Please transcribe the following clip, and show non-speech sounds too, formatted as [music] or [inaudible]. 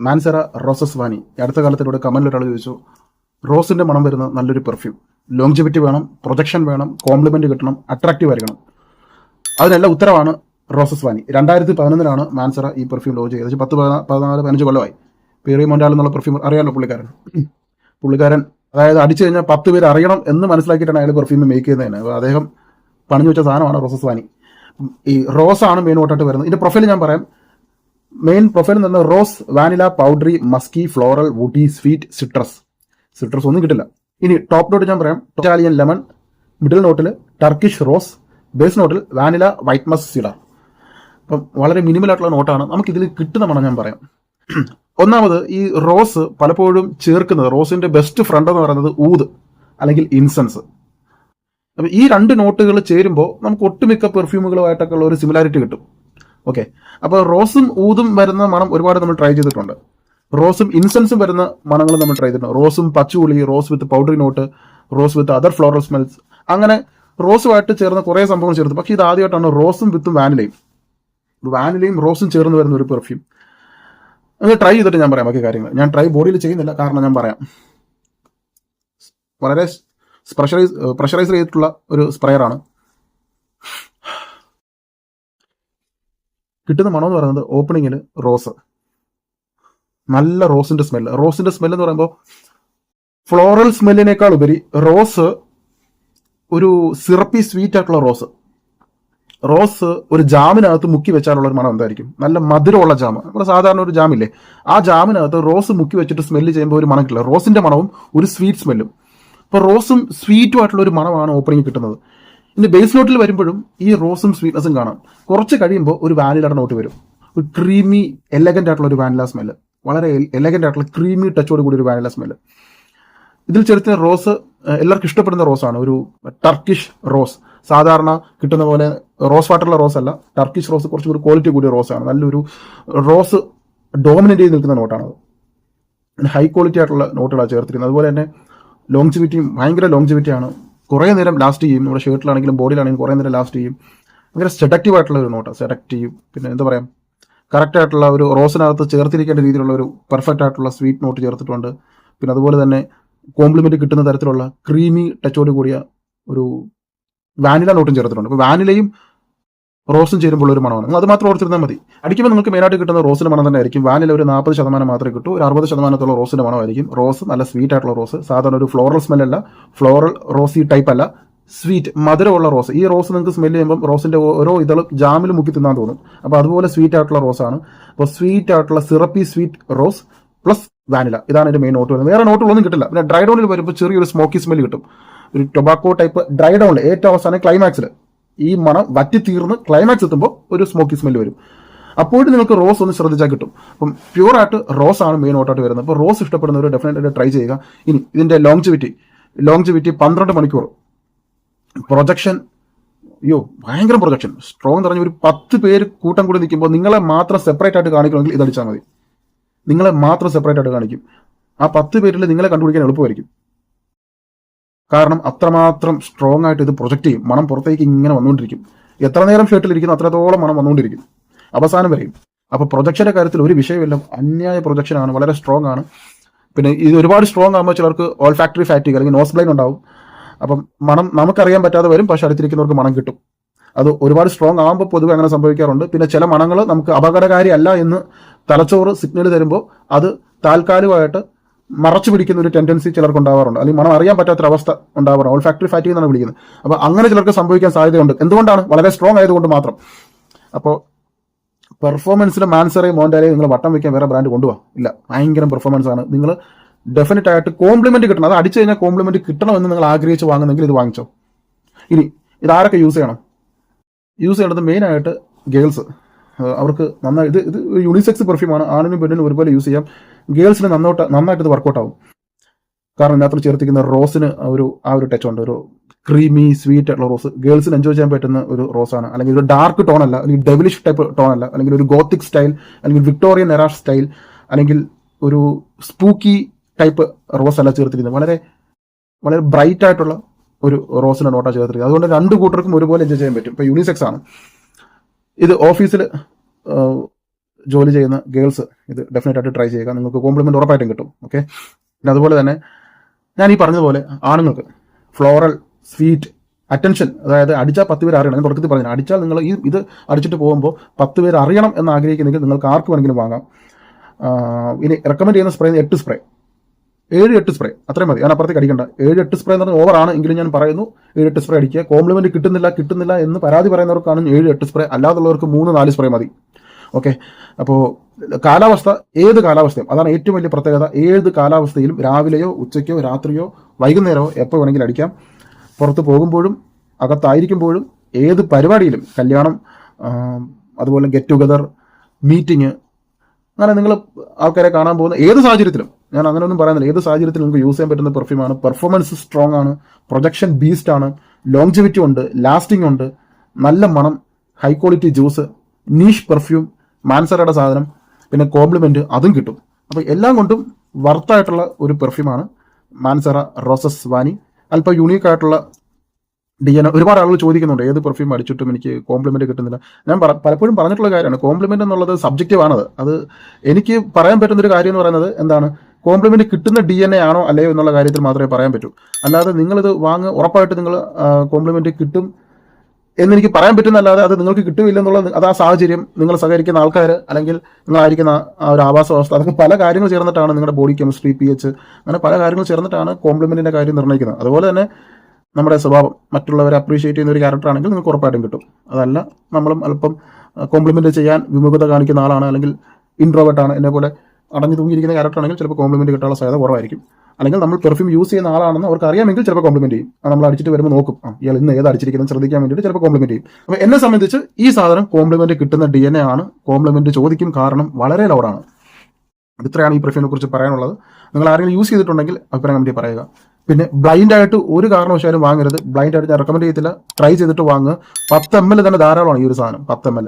മാൻസെറ roses Wani. അടുത്ത കാലത്തിലൂടെ കമലിൽ ഒരാൾ ചോദിച്ചു റോസിന്റെ മണം വരുന്ന നല്ലൊരു പെർഫ്യൂം ലോങ്ജിവിറ്റി വേണം പ്രൊജക്ഷൻ വേണം കോംപ്ലിമെന്റ് കിട്ടണം അട്രാക്റ്റീവ് ആയിരിക്കണം. അതിനെല്ലാം ഉത്തരവാണ് റോസസ് വാനി. രണ്ടായിരത്തി പതിനൊന്നിലാണ് മാൻസറ ഈ പെർഫ്യൂം ലോഞ്ച് ചെയ്തത്. പത്ത് പതിനാ- പതിനാല് പതിനഞ്ച് കൊല്ലമായി. പേറി മൊണ്ടാൽ എന്നുള്ള പെർഫ്യൂം അറിയാമല്ലോ പുള്ളിക്കാരൻ? പുള്ളിക്കാരൻ അതായത് അടിച്ചു കഴിഞ്ഞാൽ പത്ത് പേര് അറിയണം എന്ന് മനസ്സിലാക്കിയിട്ടാണ് അയാൾ പെർഫ്യൂം മേക്ക് ചെയ്യുന്നതിന് അദ്ദേഹം പണിഞ്ഞു വെച്ച സാധനമാണ് റോസസ് വാനി. ഈ റോസാണ് മെയിൻ ഓട്ടായിട്ട് വരുന്നത്. ഇതിന്റെ പ്രൊഫൈൽ ഞാൻ പറയാം. മെയിൻ പ്രൊഫൈൽ നിന്ന് rose vanilla powdery musky floral woody sweet citrus. Citrus ഒന്നും കിട്ടില്ല. ഇനി ടോപ്പ് നോട്ട് ഞാൻ പറയാം. ഇറ്റാലിയൻ ലെമൺ മിഡിൽ നോട്ടിൽ ടർക്കിഷ് റോസ് ബേസ് നോട്ടിൽ വാനില വൈറ്റ് മസ് സിഡർ അപ്പം വളരെ മിനിമൽ ആയിട്ടുള്ള നോട്ടാണ് നമുക്ക് ഇതിൽ കിട്ടുന്ന മണം ഞാൻ പറയാം. [clears throat] ഒന്നാമത് ഈ റോസ് പലപ്പോഴും ചേർക്കുന്നത് റോസിന്റെ ബെസ്റ്റ് ഫ്രണ്ട് എന്ന് പറയുന്നത് ഊത് അല്ലെങ്കിൽ ഇൻസെൻസ് അപ്പം ഈ രണ്ട് നോട്ടുകൾ ചേരുമ്പോൾ നമുക്ക് ഒട്ടുമിക്ക പെർഫ്യൂമുകളുമായിട്ടൊക്കെ ഉള്ള ഒരു സിമിലാരിറ്റി കിട്ടും. ഓക്കെ അപ്പോൾ റോസും ഊതും വരുന്ന മണം ഒരുപാട് നമ്മൾ ട്രൈ ചെയ്തിട്ടുണ്ട്. റോസും ഇൻസെൻസും വരുന്ന മണങ്ങൾ നമ്മൾ ട്രൈ ചെയ്തിട്ടുണ്ട്. റോസും patchouli rose with powdery note rose with other floral smells അങ്ങനെ റോസുമായിട്ട് ചേർന്ന കുറേ സംഭവങ്ങൾ ചേർത്ത്. പക്ഷേ ഇത് ആദ്യമായിട്ടാണ് റോസും വിത്തും വാനിലയും വാനിലയും റോസും ചേർന്ന് വരുന്ന ഒരു പെർഫ്യൂം അത് ട്രൈ ചെയ്തിട്ട് ഞാൻ പറയാം ബാക്കി കാര്യങ്ങൾ. ഞാൻ ട്രൈ ബോഡിയിൽ ചെയ്യുന്നില്ല. കാരണം ഞാൻ പറയാം. വളരെ പ്രഷറൈസ് പ്രഷറൈസ് ചെയ്തിട്ടുള്ള ഒരു സ്പ്രെയറാണ് കിട്ടുന്ന മണം എന്ന് പറയുന്നത് ഓപ്പണിങ്ങിൽ റോസ് നല്ല റോസിന്റെ സ്മെല്ല് റോസിന്റെ സ്മെല്ല് എന്ന് പറയുമ്പോൾ ഫ്ലോറൽ സ്മെല്ലിനേക്കാൾ ഉപരി റോസ് ഒരു സിറപ്പി സ്വീറ്റ് ആയിട്ടുള്ള റോസ് റോസ് ഒരു ജാമിനകത്ത് മുക്കി വെച്ചാലുള്ള ഒരു മണം എന്തായിരിക്കും? നല്ല മധുരമുള്ള ജാമ്. നമ്മുടെ സാധാരണ ഒരു ജാമില്ലേ? ആ ജാമിനകത്ത് റോസ് മുക്കി വെച്ചിട്ട് സ്മെല്ല് ചെയ്യുമ്പോൾ ഒരു മണം കിട്ടില്ല റോസിന്റെ മണവും ഒരു സ്വീറ്റ് സ്മെല്ലും അപ്പോൾ റോസും സ്വീറ്റും ആയിട്ടുള്ള ഒരു മണമാണ് ഓപ്പണിംഗ് കിട്ടുന്നത്. ഇനി ബേസ് നോട്ടിൽ വരുമ്പോഴും ഈ റോസും സ്വീറ്റ്നസും കാണാം. കുറച്ച് കഴിയുമ്പോൾ ഒരു വാനിലയുടെ നോട്ട് വരും. ഒരു ക്രീമി എലഗന്റ് ആയിട്ടുള്ള ഒരു വാനില സ്മെല്ല് വളരെ എലഗന്റ് ആയിട്ടുള്ള ക്രീമി ടച്ചോട് കൂടി ഒരു വാനില സ്മെല്ല് ഇതിൽ ചേർത്ത റോസ് എല്ലാവർക്കും ഇഷ്ടപ്പെടുന്ന റോസാണ് ഒരു ടർക്കിഷ് റോസ് സാധാരണ കിട്ടുന്ന പോലെ റോസ് വാട്ടറുള്ള റോസ് അല്ല. ടർക്കിഷ് റോസ് കുറച്ചും കൂടി ക്വാളിറ്റി കൂടിയ റോസാണ് നല്ലൊരു റോസ് ഡോമിനേറ്റ് ചെയ്ത് നിൽക്കുന്ന നോട്ടാണത് ഹൈ ക്വാളിറ്റി ആയിട്ടുള്ള നോട്ടുകളാണ് ചേർത്തിരിക്കുന്നത്. അതുപോലെ തന്നെ ലോങ്ജിവിറ്റിയും ഭയങ്കര ലോങ്ജിവിറ്റിയാണ് കുറേ നേരം ലാസ്റ്റ് ചെയ്യും. നമ്മുടെ ഷർട്ടിലാണെങ്കിലും ബോഡിയിലാണെങ്കിലും കുറേ നേരം ലാസ്റ്റ് ചെയ്യും. ഭയങ്കര സെഡക്റ്റീവ് ആയിട്ടുള്ള ഒരു നോട്ടാണ് സെഡക്റ്റീവ് പിന്നെ എന്താ പറയാം? കറക്റ്റ് ആയിട്ടുള്ള ഒരു റോസിനകത്ത് ചേർത്തിരിക്കേണ്ട രീതിയിലുള്ള ഒരു പെർഫെക്റ്റ് ആയിട്ടുള്ള സ്വീറ്റ് നോട്ട് ചേർത്തിട്ടുണ്ട്. പിന്നെ അതുപോലെ തന്നെ കോംപ്ലിമെന്റ് കിട്ടുന്ന തരത്തിലുള്ള ക്രീമി ടച്ചോട് കൂടിയ ഒരു വാനില നോട്ടും ചേർത്തിട്ടുണ്ട്. അപ്പോൾ വാനിലയും റോസും ചേരുമ്പോൾ ഒരു മണമാണ്. അത് മാത്രം ഓർത്തിരുന്നാൽ മതി. അടിക്കുമ്പോൾ നിങ്ങൾക്ക് മെയിനായിട്ട് കിട്ടുന്ന റോസിന് മണം തന്നെ ആയിരിക്കും. വാനിൽ ഒരു നാൽപ്പത് ശതമാനം മാത്രമേ കിട്ടൂ. ഒരു അറുപത് ശതമാനത്തോളം റോസിന്റെ മണമായിരിക്കും. റോസ് നല്ല സ്വീറ്റ് ആയിട്ടുള്ള റോസ്. സാധാരണ ഒരു ഫ്ലോറൽ സ്മെല്ലല്ല ഫ്ലോറൽ റോസി ടൈപ്പ് അല്ല. സ്വീറ്റ് മധുരമുള്ള റോസ് ഈ റോസ് നിങ്ങൾക്ക് സ്മെൽ ചെയ്യുമ്പോൾ റോസിന്റെ ഓരോ ഇതളും ജാമിൽ മുക്കി തിന്നാൻ തോന്നും. അപ്പോൾ അതുപോലെ സ്വീറ്റ് ആയിട്ടുള്ള റോസാണ് അപ്പോൾ സ്വീറ്റ് ആയിട്ടുള്ള syrupy sweet rose plus vanilla ഇതാണ് ഇതിന്റെ മെയിൻ നോട്ട് വരുന്നത്. വേറെ നോട്ടുകളൊന്നും കിട്ടില്ല. പിന്നെ ഡ്രൈ ഡൗണിൽ വരുമ്പോൾ ചെറിയൊരു സ്മോക്കി സ്മെൽ കിട്ടും. ഒരു ടൊബാക്കോ ടൈപ്പ് ഡ്രൈ ഡൗണിൽ ഏറ്റവും അവസാനം ക്ലൈമാക്സിൽ ഈ മണം വറ്റി തീർന്ന് ക്ലൈമാക്സ് എത്തുമ്പോൾ ഒരു സ്മോക്കി സ്മെല്ല് വരും. അപ്പോഴും നിങ്ങൾക്ക് റോസ് ഒന്ന് ശ്രദ്ധിച്ചാൽ കിട്ടും. അപ്പം പ്യൂർ ആയിട്ട് റോസ് ആണ് മെയിൻ നോട്ടായിട്ട് വരുന്നത്. അപ്പോൾ റോസ് ഇഷ്ടപ്പെടുന്നവർ ഡെഫിനറ്റ് ട്രൈ ചെയ്യുക. ഇനി ഇതിന്റെ ലോങ്ജിവിറ്റി ലോങ്ജിവിറ്റി പന്ത്രണ്ട് മണിക്കൂർ. പ്രൊജക്ഷൻ അയ്യോ ഭയങ്കര പ്രൊജക്ഷൻ സ്ട്രോങ് എന്ന് പറഞ്ഞ ഒരു പത്ത് പേര് കൂട്ടം കൂടി നിൽക്കുമ്പോൾ നിങ്ങളെ മാത്രം സെപ്പറേറ്റ് ആയിട്ട് കാണിക്കണമെങ്കിൽ ഇതടിച്ചാൽ മതി. നിങ്ങളെ മാത്രം സെപ്പറേറ്റ് ആയിട്ട് കാണിക്കും. ആ പത്ത് പേരിൽ നിങ്ങളെ കണ്ടുപിടിക്കാൻ എളുപ്പമായിരിക്കും. കാരണം അത്രമാത്രം സ്ട്രോങ് ആയിട്ട് ഇത് പ്രൊജക്റ്റ് ചെയ്യും. മണം പുറത്തേക്ക് ഇങ്ങനെ വന്നുകൊണ്ടിരിക്കും. എത്ര നേരം ഷർട്ടിലിരിക്കുന്നു അത്രത്തോളം മണം വന്നുകൊണ്ടിരിക്കും. അവസാനം വരെയും. അപ്പോൾ പ്രൊജക്ഷന്റെ കാര്യത്തിൽ ഒരു വിഷയമില്ല അന്യായ പ്രൊജക്ഷൻ ആണ്. വളരെ സ്ട്രോങ് ആണ്. പിന്നെ ഇത് ഒരുപാട് സ്ട്രോങ് ആകുമ്പോൾ ചിലർക്ക് ഓൾ ഫാക്ടറി ഫാറ്റിക് അല്ലെങ്കിൽ നോസ് ബ്ലൈൻ ഉണ്ടാവും. അപ്പം മണം നമുക്കറിയാൻ പറ്റാതെ വരും. പക്ഷെ അടുത്തിരിക്കുന്നവർക്ക് മണം കിട്ടും. അത് ഒരുപാട് സ്ട്രോങ് ആകുമ്പോൾ പൊതുവെ അങ്ങനെ സംഭവിക്കാറുണ്ട്. പിന്നെ ചില മണങ്ങൾ നമുക്ക് അപകടകാരി അല്ല എന്ന് തലച്ചോറ് സിഗ്നൽ തരുമ്പോൾ അത് താൽക്കാലികമായിട്ട് മറച്ചു പിടിക്കുന്ന ഒരു ടെൻഡൻസി ചിലർക്ക് ഉണ്ടാവാറുണ്ട്. അല്ലെങ്കിൽ മണം അറിയാൻ പറ്റാത്ത അവസ്ഥ ഉണ്ടാവാറുണ്ട്. ഓൾ ഫാക്ടറി ഫാറ്റി എന്നാണ് വിളിക്കുന്നത്. അപ്പോൾ അങ്ങനെ ചിലർക്ക് സംഭവിക്കാൻ സാധ്യതയുണ്ട്. എന്തുകൊണ്ടാണ്? വളരെ സ്ട്രോങ് ആയതുകൊണ്ട് മാത്രം. അപ്പോൾ പെർഫോമൻസിന് മാൻസറെ മോൻഡാരെ നിങ്ങൾ വട്ടം വയ്ക്കാൻ വേറെ ബ്രാൻഡ് കൊണ്ടുപോകാം ഇല്ല ഭയങ്കര പെർഫോമൻസ് ആണ്. നിങ്ങൾ ഡെഫിനറ്റ് ആയിട്ട് കോംപ്ലിമെന്റ് കിട്ടണം. അത് അടിച്ചു കഴിഞ്ഞാൽ കോംപ്ലിമെന്റ് കിട്ടണമെന്ന് നിങ്ങൾ ആഗ്രഹിച്ച് വാങ്ങുന്നെങ്കിൽ ഇത് വാങ്ങിച്ചോ. ഇനി ഇതാരൊക്കെ യൂസ് ചെയ്യണം? യൂസ് ചെയ്യേണ്ടത് മെയിനായിട്ട് ഗേൾസ് അവർക്ക് നന്നായി ഇത് ഇത് യൂണിസെക്സ് പെർഫ്യൂമാണ് ആണിനും പെണ്ണിനും ഒരുപോലെ യൂസ് ചെയ്യാം. ഗേൾസിന് നന്നോട്ട് നന്നായിട്ട് ഇത് വർക്കൗട്ട് ആവും. കാരണം ഇതിനകത്ത് ചേർത്തിക്കുന്ന റോസിന് ഒരു ആ ഒരു ടച്ച് ഉണ്ട്. ഒരു ക്രീമി സ്വീറ്റ് ആയിട്ടുള്ള റോസ് ഗേൾസിന് എൻജോയ് ചെയ്യാൻ പറ്റുന്ന ഒരു റോസാണ് അല്ലെങ്കിൽ ഒരു ഡാർക്ക് ടോൺ അല്ല. അല്ലെങ്കിൽ ഡെവിലിഷ് ടൈപ്പ് ടോൺ അല്ല. അല്ലെങ്കിൽ ഒരു ഗോത്തിക് സ്റ്റൈൽ അല്ലെങ്കിൽ വിക്ടോറിയൻ എറാഷ് സ്റ്റൈൽ അല്ലെങ്കിൽ ഒരു സ്പൂക്കി ടൈപ്പ് റോസ് അല്ല ചേർത്തിരിക്കുന്നത്. വളരെ വളരെ ബ്രൈറ്റ് ആയിട്ടുള്ള ഒരു റോസിന് നോട്ടാ ചേർത്തിരിക്കുന്നത്. അതുകൊണ്ട് രണ്ട് കൂട്ടർക്കും ഒരുപോലെ എൻജോയ് ചെയ്യാൻ പറ്റും. ഇപ്പൊ യൂണിസെക്സ് ആണ്. ഇത് ഓഫീസിൽ ജോലി ചെയ്യുന്ന ഗേൾസ് ഇത് ഡെഫിനറ്റ് ആയിട്ട് ട്രൈ ചെയ്യുക. നിങ്ങൾക്ക് കോംപ്ലിമെന്റ് ഉറപ്പായിട്ടും കിട്ടും ഓക്കെ പിന്നെ അതുപോലെ തന്നെ ഞാൻ ഈ പറഞ്ഞതുപോലെ ആണുങ്ങൾക്ക് ഫ്ലോറൽ സ്വീറ്റ് അറ്റൻഷൻ അതായത് അടിച്ചാൽ പത്ത് പേര് അറിയണം ഞാൻ തുടക്കത്തിൽ പറഞ്ഞു അടിച്ചാൽ നിങ്ങൾ ഈ ഇത് അടിച്ചിട്ട് പോകുമ്പോൾ പത്ത് പേര് അറിയണം എന്ന് ആഗ്രഹിക്കുന്നെങ്കിൽ നിങ്ങൾക്ക് ആർക്ക് വേണമെങ്കിലും വാങ്ങാം. ഇനി റെക്കമെൻഡ് ചെയ്യുന്ന സ്പ്രേ എട്ട് സ്പ്രേ ഏഴ് എട്ട് സ്പ്രേ അത്രയും മതി. ഞാൻ അപ്പുറത്തേക്ക് അടിക്കണ്ട. ഏഴ് എട്ട് സ്പ്രേ എന്ന് പറഞ്ഞാൽ ഓവറാണ് എങ്കിലും ഞാൻ പറയുന്നു. ഏഴ് എട്ട് സ്പ്രേ അടിക്കുക. കോംപ്ലിമെന്റ് കിട്ടുന്നില്ല കിട്ടുന്നില്ല എന്ന് പരാതി പറയുന്നവർക്കാണ് ഏഴ് എട്ട് സ്പ്രേ അല്ലാതുള്ളവർക്ക് മൂന്ന് നാല് സ്പ്രേ മതി. ഓക്കെ അപ്പോൾ കാലാവസ്ഥ ഏത് കാലാവസ്ഥയും അതാണ് ഏറ്റവും വലിയ പ്രത്യേകത. ഏത് കാലാവസ്ഥയിലും രാവിലെയോ ഉച്ചയ്ക്കോ രാത്രിയോ വൈകുന്നേരമോ എപ്പോൾ വേണമെങ്കിലും അടിക്കാം. പുറത്ത് പോകുമ്പോഴും അകത്തായിരിക്കുമ്പോഴും ഏത് പരിപാടിയിലും കല്യാണം അതുപോലെ ഗെറ്റ് ടുഗദർ മീറ്റിംഗ് അങ്ങനെ നിങ്ങൾ ആൾക്കാരെ കാണാൻ പോകുന്ന ഏത് സാഹചര്യത്തിലും ഞാൻ അങ്ങനെയൊന്നും പറയുന്നില്ല ഏത് സാഹചര്യത്തിൽ നിങ്ങൾക്ക് യൂസ് ചെയ്യാൻ പറ്റുന്ന പെർഫ്യൂമാണ് പെർഫോമൻസ് സ്ട്രോങ് ആണ്. പ്രൊജക്ഷൻ ബീസ്റ്റ് ആണ്. ലോങ്ജിവിറ്റി ഉണ്ട്. ലാസ്റ്റിംഗ് ഉണ്ട്. നല്ല മണം. High quality juice niche perfume മാൻസറയുടെ സാധനം. പിന്നെ കോംപ്ലിമെന്റ് അതും കിട്ടും. അപ്പോൾ എല്ലാം കൊണ്ടും വർത്തായിട്ടുള്ള ഒരു പെർഫ്യൂമാണ് മാൻസറ റോസസ് വാനി അല്പം യുണീക്ക് ആയിട്ടുള്ള ഡി എൻ ഒരുപാട് ആളുകൾ ചോദിക്കുന്നുണ്ട് ഏത് പെർഫ്യൂം അടിച്ചിട്ടും എനിക്ക് കോംപ്ലിമെന്റ് കിട്ടുന്നില്ല? ഞാൻ പലപ്പോഴും പറഞ്ഞിട്ടുള്ള കാര്യമാണ്. കോംപ്ലിമെന്റ് എന്നുള്ളത് സബ്ജക്റ്റീവ് ആണത്. അത് എനിക്ക് പറയാൻ പറ്റുന്ന ഒരു കാര്യം എന്ന് പറയുന്നത് എന്താണ്? കോംപ്ലിമെന്റ് കിട്ടുന്ന ഡി എൻ എ ആണോ അല്ലയോ എന്നുള്ള കാര്യത്തിൽ മാത്രമേ പറയാൻ പറ്റൂ. അല്ലാതെ നിങ്ങളിത് വാങ്ങ് ഉറപ്പായിട്ട് നിങ്ങൾ കോംപ്ലിമെന്റ് കിട്ടും എന്നെനിക്ക് പറയാൻ പറ്റുന്നല്ലാതെ അത് നിങ്ങൾക്ക് കിട്ടുകയില്ല എന്നുള്ളത് അത് ആ സാഹചര്യം നിങ്ങൾ സഹകരിക്കുന്ന ആൾക്കാർ അല്ലെങ്കിൽ നിങ്ങളായിരിക്കുന്ന ആ ഒരു ആവാസ വ്യവസ്ഥ അതൊക്കെ പല കാര്യങ്ങൾ ചേർന്നിട്ടാണ് നിങ്ങളുടെ ബോഡി കെമിസ്ട്രി പി എച്ച് അങ്ങനെ പല കാര്യങ്ങൾ ചേർന്നിട്ടാണ് കോംപ്ലിമെന്റിന്റെ കാര്യം നിർണയിക്കുന്നത്. അതുപോലെ തന്നെ നമ്മുടെ സ്വഭാവം മറ്റുള്ളവരെ അപ്രീഷിയേറ്റ് ചെയ്യുന്ന ഒരു ക്യാരക്ടർ ആണെങ്കിൽ നിങ്ങൾക്ക് ഉറപ്പായിട്ടും കിട്ടും. അതല്ല നമ്മളും അല്പം കോംപ്ലിമെന്റ് ചെയ്യാൻ വിമുഖത കാണിക്കുന്ന ആളാണ് അല്ലെങ്കിൽ ഇൻട്രോവേർട്ട് ആണ് എന്നെ പോലെ അടഞ്ഞു തൂങ്ങിയിരിക്കുന്ന ക്യാരക്ടർ ആണെങ്കിൽ ചിലപ്പോൾ കോംപ്ലിമെന്റ് കിട്ടാനുള്ള സാധ്യത കുറവായിരിക്കും. അല്ലെങ്കിൽ നമ്മൾ പെർഫ്യൂം യൂസ് ചെയ്യുന്ന ആളാണെന്ന് അവർക്ക് അറിയാമെങ്കിൽ ചിലപ്പോൾ കോംപ്ലിമെന്റ് ചെയ്യും. നമ്മൾ അടിച്ചിട്ട് വരുമ്പോൾ നോക്കും. ഇയാൾ ഇന്ന് ഏത് അടിച്ചിരിക്കുന്നത് ശ്രദ്ധിക്കാൻ വേണ്ടിയിട്ട് ചിലപ്പോൾ കോംപ്ലിമെന്റ് ചെയ്യും. അപ്പോൾ എന്നെ സംബന്ധിച്ച് ഈ സാധനം കോംപ്ലിമെന്റ് കിട്ടുന്ന ഡി എൻ എ ആണ്. കോംപ്ലിമെന്റ് ചോദിക്കും കാരണം വളരെ ലൗഡാണ് ഇത്രയാണ് ഈ പെർഫ്യൂമിനെ കുറിച്ച് പറയാനുള്ളത്. നിങ്ങൾ ആരെങ്കിലും യൂസ് ചെയ്തിട്ടുണ്ടെങ്കിൽ അഭിപ്രായം വേണ്ടി പറയുക പിന്നെ ബ്ലൈൻഡ് ആയിട്ട് ഒരു കാരണവശാലും വാങ്ങരുത്. ബ്ലൈൻഡ് ആയിട്ട് ഞാൻ റെക്കമെൻഡ് ചെയ്യത്തില്ല. ട്രൈ ചെയ്തിട്ട് വാങ്ങുക. പത്ത് എം എൽ തന്നെ ധാരാളമാണ് ഈ ഒരു സാധനം. പത്ത് എം എൽ